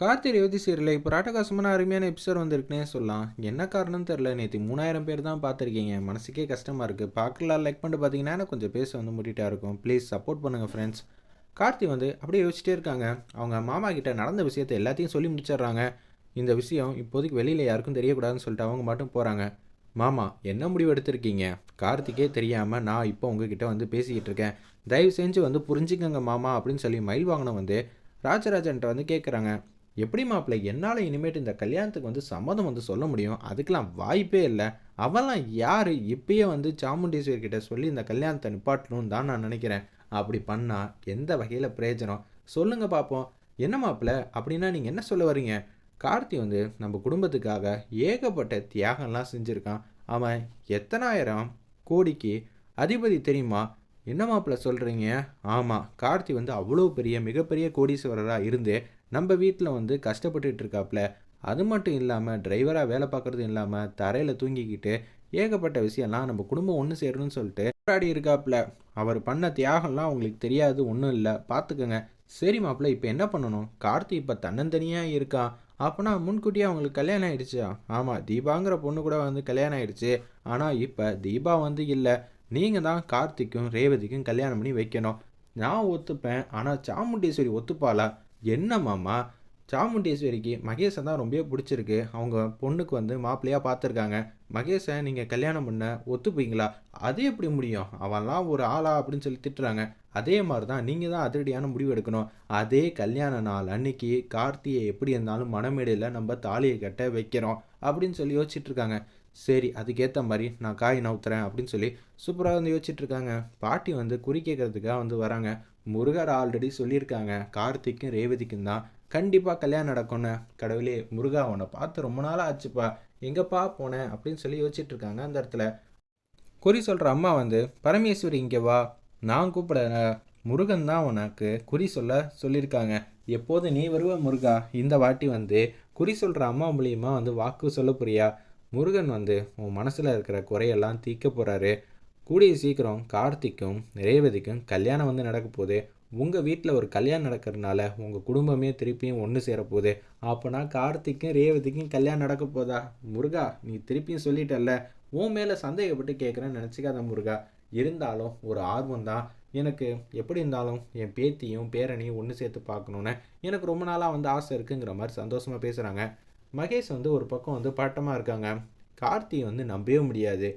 கார்த்தி ரேவதி சீரியலில் இப்போ ராட்டகாசமான அருமையான எபிசோட் வந்திருக்குனே சொல்லலாம். என்ன காரணம்னு தெரில நேற்று மூணாயிரம் பேர் தான் பார்த்துருக்கீங்க. மனசுக்கே கஷ்டமாக இருக்குது பார்க்கலாம் லைக் பண்ணிட்டு பார்த்தீங்கன்னா கொஞ்சம் பேச வந்து முட்டிட்டா இருக்கும். ப்ளீஸ் சப்போர்ட் பண்ணுங்கள் ஃப்ரெண்ட்ஸ் கார்த்தி வந்து அப்படியே யோசிச்சிட்டே இருக்காங்க. அவங்க மாமா கிட்ட நடந்த விஷயத்தை எல்லாத்தையும் சொல்லி முடிச்சிடுறாங்க. இந்த விஷயம் இப்போதைக்கு வெளியில் யாருக்கும் தெரியக்கூடாதுன்னு சொல்லிட்டு அவங்க மட்டும் போகிறாங்க மாமா என்ன முடிவு எடுத்திருக்கீங்க? கார்த்திக்கே தெரியாமல் நான் இப்போ உங்ககிட்ட வந்து பேசிக்கிட்டு இருக்கேன். தயவு செஞ்சு வந்து புரிஞ்சுக்கங்க மாமா அப்படின்னு சொல்லி மயில் வாங்கின வந்து ராஜராஜன்ட்ட வந்து கேட்குறாங்க எப்படி மாப்பிள்ளை என்னால் இனிமேட்டு இந்த கல்யாணத்துக்கு வந்து சம்மதம் வந்து சொல்ல முடியும்? அதுக்கெலாம் வாய்ப்பே இல்லை. அவெல்லாம் யார்? இப்பயே வந்து சாமுண்டீஸ்வர் கிட்ட சொல்லி இந்த கல்யாணத்தை நிப்பாட்டணும்னு தான் நான் நினைக்கிறேன். அப்படி பண்ணால் எந்த வகையில் பிரயோஜனம்? சொல்லுங்கள் பார்ப்போம் என்ன மாப்பிள்ள அப்படின்னா நீங்கள் என்ன சொல்ல வரீங்க கார்த்தி வந்து நம்ம குடும்பத்துக்காக ஏகப்பட்ட தியாகம்லாம் செஞ்சுருக்கான். அவன் எத்தனாயிரம் கோடிக்கு அதிபதி தெரியுமா? என்ன மாப்பிள்ள சொல்கிறீங்க ஆமாம் கார்த்தி வந்து அவ்வளோ பெரிய மிகப்பெரிய கோடீஸ்வரராக இருந்து நம்ம வீட்டில் வந்து கஷ்டப்பட்டுட்டு இருக்காப்புல அது மட்டும் இல்லாமல் டிரைவராக வேலை பார்க்குறது இல்லாமல் தரையில் தூங்கிக்கிட்டு ஏகப்பட்ட விஷயம்லாம் நம்ம குடும்பம் ஒன்று சேரணும்னு சொல்லிட்டு போராடி இருக்காப்புல அவர் பண்ண தியாகம்லாம் உங்களுக்கு தெரியாது ஒன்றும் இல்லை. பார்த்துக்கோங்க சரி மாப்பிள்ள இப்போ என்ன பண்ணணும்? கார்த்தி இப்போ தன்னந்தனியாக இருக்கான் அப்போனா முன்கூட்டியே அவங்களுக்கு கல்யாணம் ஆயிடுச்சா? ஆமாம் தீபாங்கிற பொண்ணு கூட வந்து கல்யாணம் ஆயிடுச்சு. ஆனால் இப்போ தீபா வந்து இல்லை. நீங்கள் தான் கார்த்திக்கும் ரேவதிக்கும் கல்யாணம் பண்ணி வைக்கணும். நான் ஒத்துப்பேன் ஆனால் சாமுண்டீஸ்வரி ஒத்துப்பாளா? என்ன மாமா? சாமுண்டீஸ்வரிக்கு தான் ரொம்ப பிடிச்சிருக்கு. அவங்க பொண்ணுக்கு வந்து மாப்பிள்ளையாக பார்த்துருக்காங்க. மகேஷை நீங்கள் கல்யாணம் பண்ண ஒத்துப்பீங்களா? அது எப்படி முடியும்? அவன்லாம் ஒரு ஆளா அப்படின்னு சொல்லி திட்டுறாங்க. அதே மாதிரி தான் நீங்கள் தான் அதிரடியான முடிவு எடுக்கணும். அதே கல்யாண நாள் அன்னைக்கு கார்த்தியை எப்படி இருந்தாலும் மனமேடையில் நம்ம தாலியை கட்ட வைக்கிறோம் அப்படின்னு சொல்லி யோசிச்சுட்டு இருக்காங்க. சரி அதுக்கேற்ற மாதிரி நான் காய் நவுத்துறேன் அப்படின்னு சொல்லி சூப்பராக வந்து யோசிச்சுட்டு இருக்காங்க. பாட்டி வந்து குறி கேட்கறதுக்காக வந்து வராங்க. முருகர் ஆல்ரெடி சொல்லியிருக்காங்க. கார்த்திக்கும் ரேவதிக்கும் தான் கண்டிப்பாக கல்யாணம் நடக்கும்னு. கடவுளே முருகா உன்னை பார்த்து ரொம்ப நாளாக ஆச்சுப்பா. எங்கப்பா போனேன் அப்படின்னு சொல்லி யோசிச்சுட்டு இருக்காங்க அந்த இடத்துல. குறி சொல்கிற அம்மா வந்து பரமேஸ்வரி இங்கே வா. நான் கூப்பிட முருகன் தான் உனக்கு குறி சொல்ல சொல்லியிருக்காங்க. எப்போது நீ வருவ முருகா? இந்த வாட்டி வந்து குறி சொல்கிற அம்மா மூலியமாக வந்து வாக்கு சொல்ல புரியா? முருகன் வந்து உன் மனசில் இருக்கிற குறையெல்லாம் தீர்க்க போகிறாரு கூடிய சீக்கிரம் கார்த்திக்கும் ரேவதிக்கும் கல்யாணம் வந்து நடக்க போகுது. உங்கள் வீட்டில் ஒரு கல்யாணம் நடக்கிறதுனால உங்கள் குடும்பமே திருப்பியும் ஒன்று சேரப்போகுது அப்போனா கார்த்திக்கும் ரேவதிக்கும் கல்யாணம் நடக்க போதா? முருகா நீ திருப்பியும் சொல்லிட்டல்ல. உன் மேலே சந்தேகப்பட்டு கேட்குறேன்னு நினச்சிக்காத முருகா. இருந்தாலும் ஒரு ஆர்வம் தான். எனக்கு எப்படி இருந்தாலும் என் பேத்தியும் பேரனையும் ஒன்று சேர்த்து பார்க்கணுன்னு எனக்கு ரொம்ப நாளாக வந்து ஆசை இருக்குங்கிற மாதிரி சந்தோஷமாக பேசுகிறாங்க மகேஷ் வந்து ஒரு பக்கம் வந்து பாட்டமாக இருக்காங்க. கார்த்தி வந்து நம்பவே முடியாது.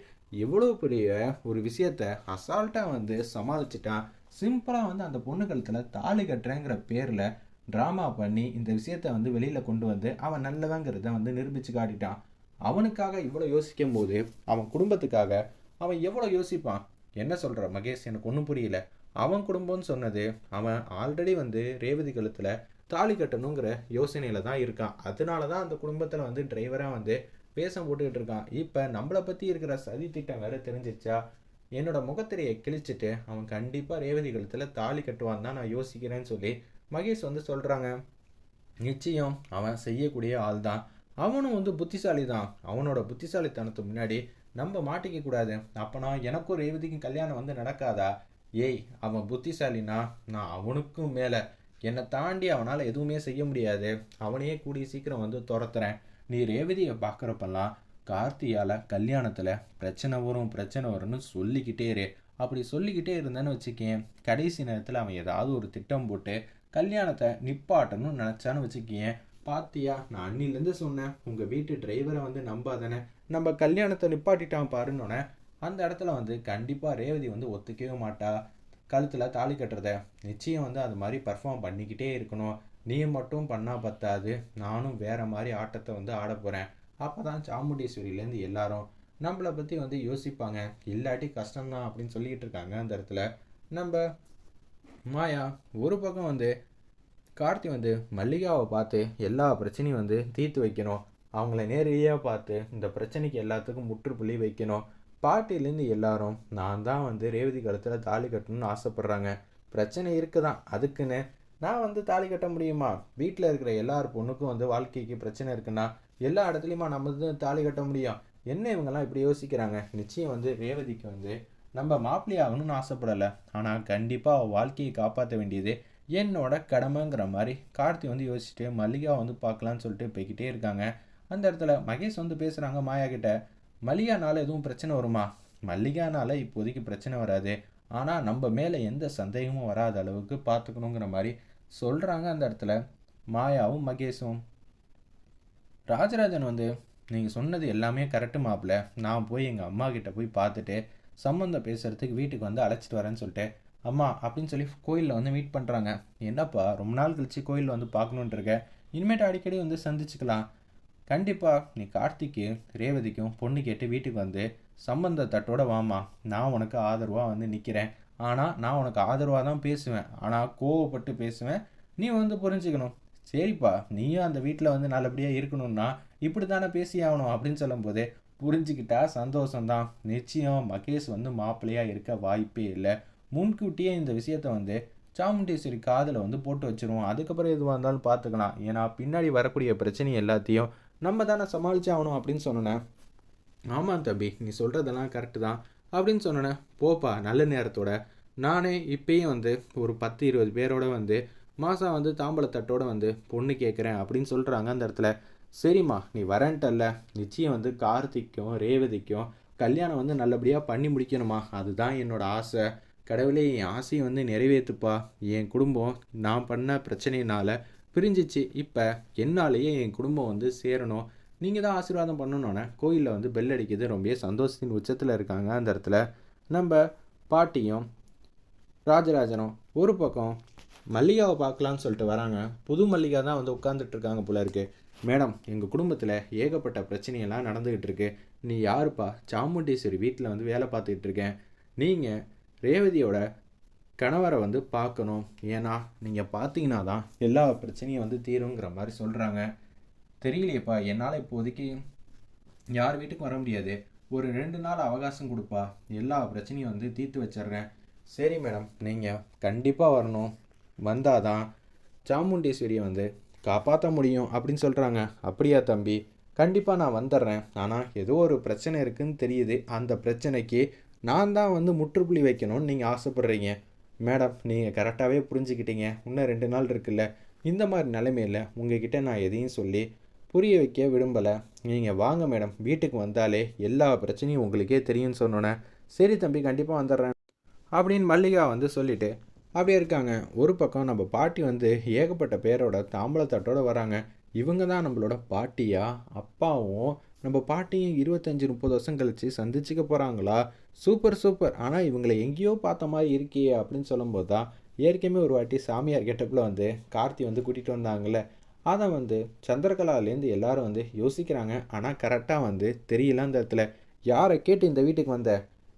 இவ்வளோ பெரிய ஒரு விஷயத்த அசால்ட்டாக வந்து சமாளிச்சிட்டான் சிம்பிளாக வந்து அந்த பொண்ணு கழுத்தில் தாலி கட்டுறேங்கிற பேரில் ட்ராமா பண்ணி இந்த விஷயத்த வந்து வெளியில் கொண்டு வந்து அவன் நல்லவங்கிறத வந்து நிரூபித்து காட்டிட்டான். அவனுக்காக இவ்வளோ யோசிக்கும் போது அவன் குடும்பத்துக்காக அவன் எவ்வளோ யோசிப்பான்? என்ன சொல்கிற மகேஷ்? எனக்கு ஒன்றும் புரியல. அவன் குடும்பம்னு சொன்னது அவன் ஆல்ரெடி வந்து ரேவதி கழுத்தில் தாலி கட்டணுங்கிற யோசனையில் தான் இருக்கான். அதனால தான் அந்த குடும்பத்தில் வந்து டிரைவராக வந்து பேசம் போட்டுக்கிட்டு இருக்கான். இப்போ நம்மளை பற்றி இருக்கிற சதி திட்டம் வேறு தெரிஞ்சிச்சா என்னோட முகத்திரையை கிழிச்சிட்டு அவன் கண்டிப்பாக ரேவதி கழுத்தில் தாலி கட்டுவான் தான் நான் யோசிக்கிறேன்னு சொல்லி மகேஷ் வந்து சொல்கிறாங்க நிச்சயம் அவன் செய்யக்கூடிய ஆள் தான் அவனும் வந்து புத்திசாலி தான் அவனோட புத்திசாலித்தனத்து முன்னாடி நம்ம மாட்டிக்க கூடாது. அப்போனா எனக்கும் ரேவதிக்கும் கல்யாணம் வந்து நடக்காதா? ஏய் அவன் புத்திசாலினா நான் அவனுக்கும் மேலே என்னை தாண்டி அவனால் எதுவுமே செய்ய முடியாது. அவனையே கூடிய சீக்கிரம் வந்து துரத்துறேன். நீ ரேவதியை பார்க்குறப்பெல்லாம் கார்த்தியால் கல்யாணத்தில் பிரச்சனை வரும் பிரச்சனை வரும்னு சொல்லிக்கிட்டே இரு. அப்படி சொல்லிக்கிட்டே இருந்தேன்னு வச்சுக்கேன். கடைசி நேரத்தில் அவன் ஏதாவது ஒரு திட்டம் போட்டு கல்யாணத்தை நிப்பாட்டணும்னு நினச்சான்னு வச்சுக்கேன். பாத்தியா நான் அன்னிலேருந்து சொன்னேன். உங்கள் வீட்டு டிரைவரை வந்து நம்பாதானே. நம்ம கல்யாணத்தை நிப்பாட்டிட்டான் பாருன்னொன்னே அந்த இடத்துல வந்து கண்டிப்பாக ரேவதி வந்து ஒத்துக்கவே மாட்டா. கழுத்தில் தாலி கட்டுறத. நிச்சயம் வந்து அது மாதிரி பர்ஃபார்ம் பண்ணிக்கிட்டே இருக்கணும். நீ மட்டும் பண்ணால் பத்தாது. நானும் வேறு மாதிரி ஆட்டத்தை வந்து ஆட போகிறேன் அப்போ தான் சாமுண்டீஸ்வரியிலேருந்து எல்லாரும் நம்மளை பற்றி வந்து யோசிப்பாங்க. இல்லாட்டி கஷ்டம்தான் அப்படின்னு சொல்லிக்கிட்டு இருக்காங்க அந்த இடத்துல. நம்ம மாயா ஒரு பக்கம் வந்து கார்த்தி வந்து மல்லிகாவை பார்த்து எல்லா பிரச்சனையும் வந்து தீர்த்து வைக்கணும். அவங்கள நேரடியாக பார்த்து இந்த பிரச்சனைக்கு எல்லாத்துக்கும் முற்றுப்புள்ளி வைக்கணும். பாட்டிலேருந்து எல்லாரும் நான் தான் வந்து ரேவதி கழுத்தில் தாலி கட்டணும்னு ஆசைப்பட்றாங்க. பிரச்சனை இருக்குதான். அதுக்குன்னு நான் வந்து தாலி கட்ட முடியுமா? வீட்டில் இருக்கிற எல்லார் பொண்ணுக்கும் வந்து வாழ்க்கைக்கு பிரச்சனை இருக்குன்னா எல்லா இடத்துலையுமா நம்ம வந்து தாலி கட்ட முடியும்? என்ன இவங்கெல்லாம் இப்படி யோசிக்கிறாங்க? நிச்சயம் வந்து ரேவதிக்கு வந்து நம்ம மாப்பிள்ளை ஆகணும்னு ஆசைப்படலை. ஆனால் கண்டிப்பாக அவள் வாழ்க்கையை காப்பாற்ற வேண்டியது என்னோட கடமைங்கிற மாதிரி கார்த்தி வந்து யோசிச்சுட்டு மல்லிகா வந்து பார்க்கலான்னு சொல்லிட்டு போய்கிட்டே இருக்காங்க. அந்த இடத்துல மகேஷ் வந்து பேசுகிறாங்க மாயா கிட்ட மல்லிகானால எதுவும் பிரச்சனை வருமா? மல்லிகானால இப்போதைக்கு பிரச்சனை வராது. ஆனால் நம்ம மேலே எந்த சந்தேகமும் வராத அளவுக்கு பார்த்துக்கணுங்கிற மாதிரி சொல்கிறாங்க அந்த இடத்துல மாயாவும் மகேஷும். ராஜராஜன் வந்து நீங்கள் சொன்னது எல்லாமே கரெக்டு மாப்பிள்ள. நான் போய் எங்கள் அம்மா கிட்ட போய் பார்த்துட்டு சம்மந்தம் பேசுகிறதுக்கு வீட்டுக்கு வந்து அழைச்சிட்டு வரேன்னு சொல்லிட்டு அம்மா அப்படின்னு சொல்லி கோயிலில் வந்து மீட் பண்ணுறாங்க என்னப்பா ரொம்ப நாள் கழிச்சு கோயிலில் வந்து பார்க்கணுன்ட்டு இருக்க. இனிமேட்டு அடிக்கடி வந்து சந்திச்சுக்கலாம். கண்டிப்பாக நீ கார்த்திக்கு ரேவதிக்கும் பொண்ணு கேட்டு வீட்டுக்கு வந்து சம்பந்த தட்டோட வாமா நான் உனக்கு ஆதரவாக வந்து நிற்கிறேன் ஆனால் நான் உனக்கு ஆதரவாக தான் பேசுவேன். ஆனால் கோவப்பட்டு பேசுவேன். நீ வந்து புரிஞ்சுக்கணும். சரிப்பா நீயும் அந்த வீட்டில் வந்து நல்லபடியாக இருக்கணும்னா இப்படி தானே பேசி ஆகணும் அப்படின்னு சொல்லும்போது புரிஞ்சுக்கிட்டா சந்தோஷம்தான். நிச்சயம் மகேஷ் வந்து மாப்பிள்ளையாக இருக்க வாய்ப்பே இல்லை. முன்கூட்டியே இந்த விஷயத்த வந்து சாமுண்டேஸ்வரி காதில் வந்து போட்டு வச்சிருவோம். அதுக்கப்புறம் எதுவாக இருந்தாலும் பார்த்துக்கலாம் ஏன்னா பின்னாடி வரக்கூடிய பிரச்சனை எல்லாத்தையும் நம்ம தானே சமாளித்து ஆகணும் அப்படின்னு சொன்னேன் ஆமாம் தம்பி நீ சொல்கிறதெல்லாம் கரெக்டு தான் அப்படின்னு சொன்னேன் போப்பா நல்ல நேரத்தோட. நானே இப்பயும் வந்து ஒரு பத்து இருபது பேரோட வந்து மாதம் வந்து தாம்பளத்தட்டோட வந்து பொண்ணு கேட்குறேன் அப்படின்னு சொல்கிறாங்க அந்த இடத்துல. சரிம்மா நீ வரேன்ட்டல்ல. நிச்சயம் வந்து கார்த்திக்கும் ரேவதிக்கும் கல்யாணம் வந்து நல்லபடியாக பண்ணி முடிக்கணுமா? அதுதான் என்னோடய ஆசை. கடவுளே என் ஆசையை வந்து நிறைவேற்றுப்பா என் குடும்பம் நான் பண்ண பிரச்சனையினால் பிரிஞ்சிச்சு. இப்போ என்னாலேயே என் குடும்பம் வந்து சேரணும். நீங்கள் தான் ஆசீர்வாதம் பண்ணணுன்னே கோயிலில் வந்து பெல் அடிக்குது. ரொம்ப சந்தோஷத்தின் உச்சத்தில் இருக்காங்க அந்த இடத்துல. நம்ம பாட்டியும் ராஜராஜனும் ஒரு பக்கம் மல்லிகாவை பார்க்கலான்னு சொல்லிட்டு வராங்க. புது மல்லிகா தான் வந்து உட்காந்துட்டு இருக்காங்க போல இருக்கு. மேடம் எங்கள் குடும்பத்தில் ஏகப்பட்ட பிரச்சனையெல்லாம் நடந்துக்கிட்டு இருக்கு. நீ யாருப்பா? சாமுண்டீஸ்வரி வீட்டில் வந்து வேலை பார்த்துக்கிட்டு இருக்கேன். நீங்கள் ரேவதியோட கணவரை வந்து பார்க்கணும். ஏன்னா நீங்கள் பார்த்தீங்கன்னா தான் எல்லா பிரச்சனையும் வந்து தீருங்கிற மாதிரி சொல்கிறாங்க தெரியலையேப்பா என்னால் இப்போதைக்கு யார் வீட்டுக்கும் வர முடியாது. ஒரு ரெண்டு நாள் அவகாசம் கொடுப்பா. எல்லா பிரச்சனையும் வந்து தீர்த்து வச்சிடுறேன். சரி மேடம் நீங்கள் கண்டிப்பாக வரணும். வந்தால் தான் சாமுண்டீஸ்வரியை வந்து காப்பாற்ற முடியும் அப்படின்னு சொல்கிறாங்க அப்படியா தம்பி? கண்டிப்பாக நான் வந்துடுறேன். ஆனால் ஏதோ ஒரு பிரச்சனை இருக்குன்னு தெரியுது. அந்த பிரச்சனைக்கு நான் தான் வந்து முற்றுப்புள்ளி வைக்கணும்னு நீங்கள் ஆசைப்பட்றீங்க. மேடம் நீங்கள் கரெக்டாகவே புரிஞ்சுக்கிட்டீங்க. இன்னும் ரெண்டு நாள் இருக்குல்ல. இந்த மாதிரி நிலைமையில் உங்ககிட்ட நான் எதையும் சொல்லி புரிய வைக்க விரும்பலை. நீங்கள் வாங்க மேடம் வீட்டுக்கு வந்தாலே எல்லா பிரச்சனையும் உங்களுக்கே தெரியும்னு சொன்னோன்னே சரி தம்பி கண்டிப்பாக வந்துடுறேன் அப்படின்னு மல்லிகா வந்து சொல்லிவிட்டு அப்படியே இருக்காங்க. ஒரு பக்கம் நம்ம பாட்டி வந்து ஏகப்பட்ட பேரோட தாம்பளத்தட்டோடு வராங்க. இவங்க தான் நம்மளோட பாட்டியா அப்பாவும் நம்ம பாட்டியும் இருபத்தஞ்சி முப்பது வருஷம் கழித்து சந்திச்சுக்க போகிறாங்களா சூப்பர் சூப்பர். ஆனால் இவங்களை எங்கேயோ பார்த்த மாதிரி இருக்கே அப்படின்னு சொல்லும்போது தான் ஏற்கனவே ஒரு வாட்டி சாமியார் கெட்டப்பில் வந்து கார்த்தி வந்து கூட்டிகிட்டு வந்தாங்களே அதை வந்து சந்திரகலாலேருந்து எல்லாரும் வந்து யோசிக்கிறாங்க. ஆனால் கரெக்டாக வந்து தெரியல அந்த இடத்துல. யாரை கேட்டு இந்த வீட்டுக்கு வந்த?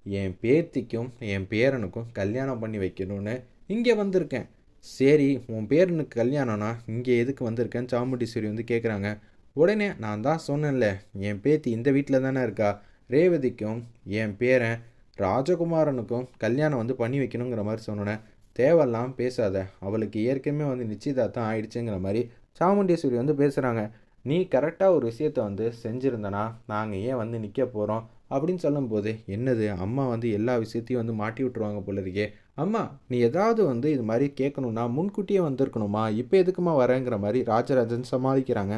என் பேத்திக்கும் என் பேரனுக்கும் கல்யாணம் பண்ணி வைக்கணும்னு இங்கே வந்திருக்கேன். சரி உன் பேரனுக்கு கல்யாணம்னா இங்கே எதுக்கு வந்திருக்கேன்னு சாமுண்டீஸ்வரி வந்து கேட்குறாங்க உடனே நான் தான் சொன்னேன்ல என் பேத்தி இந்த வீட்டில் தானே இருக்கா? ரேவதிக்கும் என் பேரன் ராஜகுமாரனுக்கும் கல்யாணம் வந்து பண்ணி வைக்கணுங்கிற மாதிரி சொன்னேன் தேவையெல்லாம் பேசாத அவளுக்கு ஏற்கனவே வந்து நிச்சயதார்த்தம் ஆயிடுச்சுங்கிற மாதிரி சாமுண்டேஸ்வரி வந்து பேசுகிறாங்க நீ கரெக்டாக ஒரு விஷயத்த வந்து செஞ்சுருந்தனா நாங்கள் ஏன் வந்து நிற்க போகிறோம் அப்படின்னு சொல்லும்போது என்னது அம்மா வந்து எல்லா விஷயத்தையும் வந்து மாட்டி விட்ருவாங்க போல இருக்கே அம்மா நீ ஏதாவது வந்து இது மாதிரி கேட்கணுன்னா முன்கூட்டியே வந்திருக்கணுமா? இப்போ எதுக்குமா வரேங்கிற மாதிரி ராஜராஜன் சமாளிக்கிறாங்க.